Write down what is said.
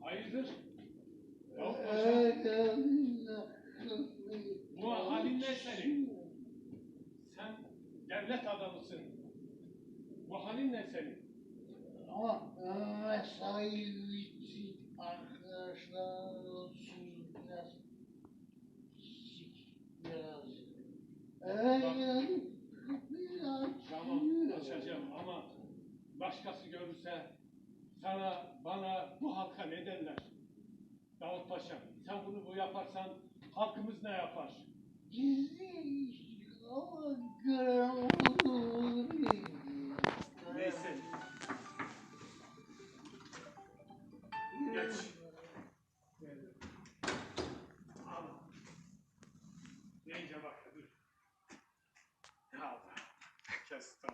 Hayırdır? Paşa, bu halin ne senin? Sen devlet adamısın. Bu halin ne senin? Ama mesai bitti arkadaşlar biraz biraz. Evet, başkası görürse sana, bana, bu halka ne derler? Davut Paşa, sen bunu bu yaparsan halkımız ne yapar? Neyse. Geç. Al. Bak dur. Ya Allah. Kes tamam.